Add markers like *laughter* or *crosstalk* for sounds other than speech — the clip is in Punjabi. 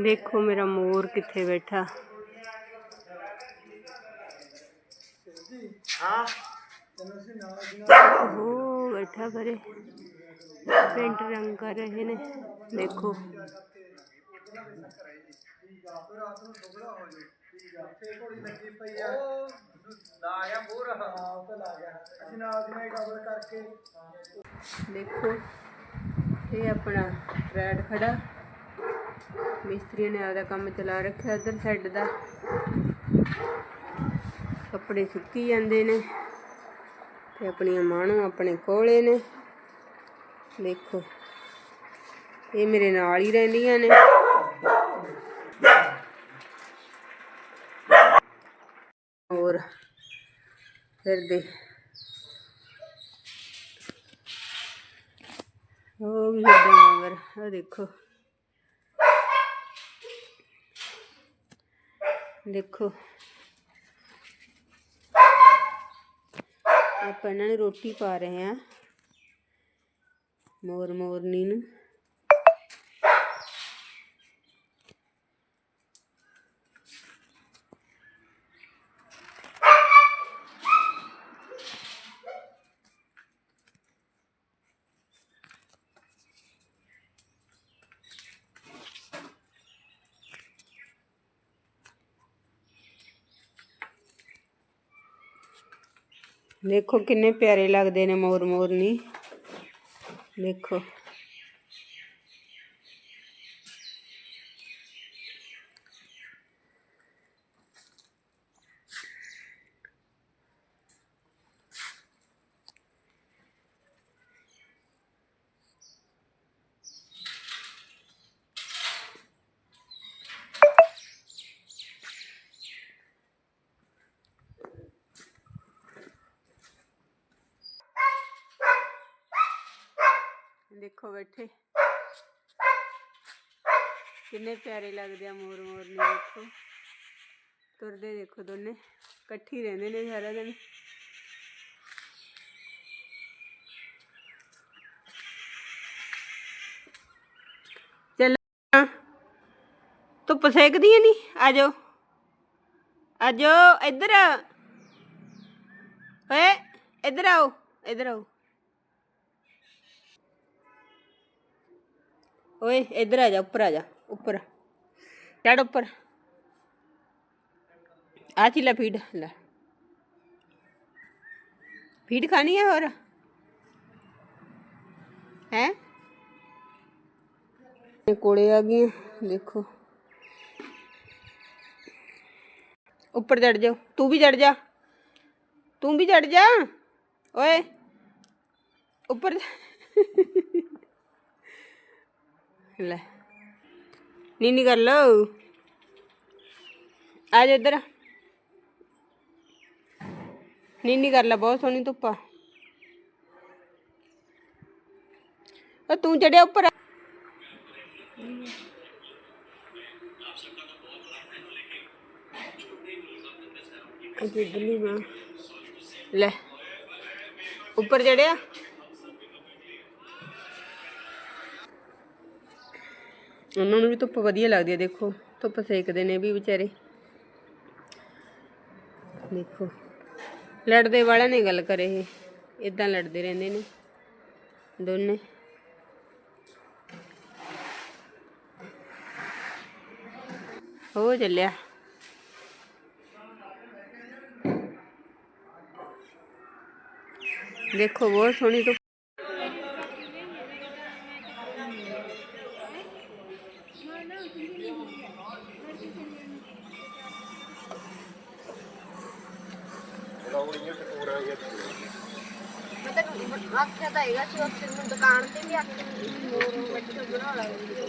देखो मेरा मोर कितने बैठा। हो, बैठा भरे पेंट रंग कर रहे ने, देखो। देखो, ये अपना ट्रैड खड़ा। ਮਿਸਤਰੀ ਨੇ ਆਪਦਾ ਕੰਮ ਚਲਾ ਰੱਖਿਆ ਉਧਰ ਸਾਈਡ ਦਾ। ਕੱਪੜੇ ਸੁੱਕੀ ਜਾਂਦੇ ਨੇ ਤੇ ਆਪਣੀਆਂ ਮਾਣੋ ਆਪਣੇ ਕੋਲੇ ਨੇ। ਦੇਖੋ, ਇਹ ਮੇਰੇ ਨਾਲ ਹੀ ਰਹਿੰਦੀਆਂ ਨੇ। ਹੋਰ ਫਿਰਦੇ ਉਹ ਵੀ ਫਿਰਦੇ ਮਗਰ ਉਹ ਦੇਖੋ। ਦੇਖੋ। ਆਪਾਂ ਇਹਨਾਂ ਨੂੰ ਰੋਟੀ ਪਾ ਰਹੇ ਆ ਮੋਰ ਮੋਰਨੀ ਨੂੰ। ਦੇਖੋ ਕਿੰਨੇ ਪਿਆਰੇ ਲੱਗਦੇ ਨੇ ਮੋਰ ਮੋਰਨੀ। ਦੇਖੋ। ਦੇਖੋ ਬੈਠੇ ਕਿੰਨੇ ਪਿਆਰੇ ਲੱਗਦੇ ਆ ਮੋਰ ਮੋਰਨੀ ਦੇਖੋ ਤੁਰਦੇ ਦੇਖੋ ਦੋਨੇ ਇਕੱਠੀ ਰਹਿੰਦੇ ਨੇ ਸਾਰਾ ਦਿਨ ਚੱਲ ਧੁੱਪ ਸੇਕਦੀ ਹੈ ਨਹੀਂ ਆ ਜਾਓ ਆ ਜਾਓ ਇੱਧਰ ਓਏ ਇੱਧਰ ਆਓ ਇੱਧਰ ਆਓ ओए, इधर आ जा ऊपर आ जा ऊपर चढ़ ऊपर आ चिल्ला, फ़ीड। ला। फ़ीड खानी है और? है? कोड़े आ गए देखो। ऊपर चढ़ जाओ। तू भी चढ़ जा। तू भी चढ़ जा। ओए ऊपर *laughs* ਉੱਪਰ ਲੈ ਨੀਨੀ ਕਰ ਲੋ ਆ ਜਾ ਇੱਧਰ। ਨੀਨੀ ਕਰ ਲੈ, ਬਹੁਤ ਸੋਹਣੀ ਧੁੱਪਾ ਉਹ ਤੂੰ ਚੜਿਆ ਉੱਪਰ। ਅਜੇ ਦਿੱਲੀ ਮਾਂ ਲੈ, ਉੱਪਰ ਚੜਿਆ। ਉਹਨਾਂ ਨੂੰ ਵੀ ਧੁੱਪ ਵਧੀਆ ਲੱਗਦੀ ਹੈ, ਦੇਖੋ। ਧੁੱਪ ਸੇਕਦੇ ਨੇ ਵੀ ਵਿਚਾਰੇ। ਦੇਖੋ। ਲੜਦੇ ਵਾਲਿਆਂ ਨੇ ਗੱਲ ਕਰੇ ਇਹ। ਇਦਾਂ ਲੜਦੇ ਰਹਿੰਦੇ ਨੇ। ਦੋਨੇ। ਹੋ ਚੱਲਿਆ। ਦੇਖੋ, ਬਹੁਤ ਸੋਹਣੀ ਆਖਿਆ ਤਾਂ ਹੈਗਾ ਸੀ ਉਸ ਦਿਨ ਦੁਕਾਨ ਤੇ ਵੀ ਆਖਿਆ ਸੀ ਮੋਰ ਬੱਚੇ ਬਣਾ ਲਾਂਗੇ